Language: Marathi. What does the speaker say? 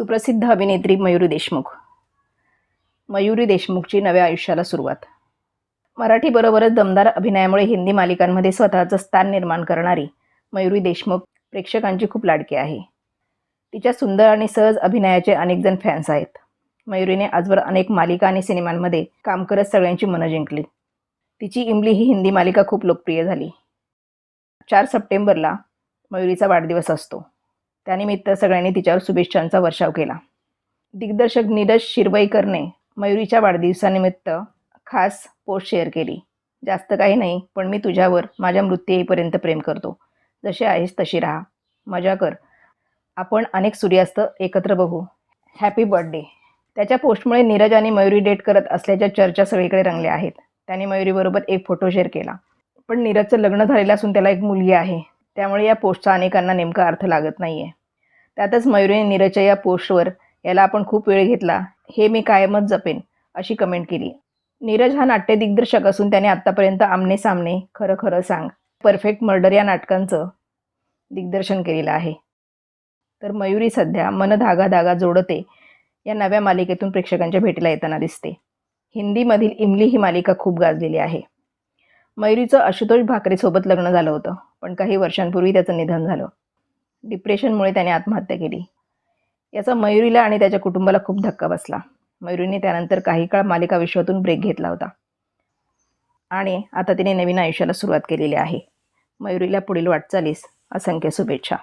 सुप्रसिद्ध अभिनेत्री मयुरी देशमुख. मयुरी देशमुखची नव्या आयुष्याला सुरुवात. मराठीबरोबरच दमदार अभिनयामुळे हिंदी मालिकांमध्ये स्वतःचं स्थान निर्माण करणारी मयुरी देशमुख प्रेक्षकांची खूप लाडकी आहे. तिच्या सुंदर आणि सहज अभिनयाचे अनेकजण फॅन्स आहेत. मयुरीने आजवर अनेक मालिका आणि सिनेमांमध्ये काम करत सगळ्यांची मनं जिंकली. तिची इमली ही हिंदी मालिका खूप लोकप्रिय झाली. चार सप्टेंबरला मयुरीचा वाढदिवस असतो. त्यानिमित्त सगळ्यांनी तिच्यावर शुभेच्छांचा वर्षाव केला. दिग्दर्शक नीरज शिरवईकरने मयुरीच्या वाढदिवसानिमित्त खास पोस्ट शेअर केली. जास्त काही नाही पण मी तुझ्यावर माझ्या मृत्यू येईपर्यंत प्रेम करतो. जसे आहेस तशी राहा. मजा कर. आपण अनेक सूर्यास्त एकत्र बघू. हॅपी बर्थडे त्याच्या पोस्टमुळे नीरज आणि मयुरी डेट करत असल्याच्या चर्चा सगळीकडे रंगल्या आहेत. त्याने मयुरीबरोबर एक फोटो शेअर केला. पण नीरजचं लग्न झालेलं असून त्याला एक मुलगी आहे. त्यामुळे या पोस्टचा अनेकांना नेमका अर्थ लागत नाही आहे त्यातच मयुरीने नीरजच्या या पोस्टवर याला आपण खूप वेळ घेतला हे मी कायमच जपेन अशी कमेंट केली. नीरज हा नाट्य दिग्दर्शक असून त्याने आत्तापर्यंत आमने सामने खरं खरं सांग परफेक्ट मर्डर या नाटकांचं दिग्दर्शन केलेलं आहे. तर मयुरी सध्या मन धागा धागा जोडते या नव्या मालिकेतून प्रेक्षकांच्या भेटीला येताना दिसते. हिंदीमधील इमली ही मालिका खूप गाजलेली आहे. मयुरीचं आशुतोष भाकरेसोबत लग्न झालं होतं. पण काही वर्षांपूर्वी त्याचं निधन झालं. डिप्रेशनमुळे त्याने आत्महत्या केली. याचा मयुरीला आणि त्याच्या कुटुंबाला खूप धक्का बसला. मयुरीने त्यानंतर काही काळ मालिका विश्वातून ब्रेक घेतला होता. आणि आता तिने नवीन आयुष्याला सुरुवात केलेली आहे. मयुरीला पुढील वाटचालीस असंख्य शुभेच्छा.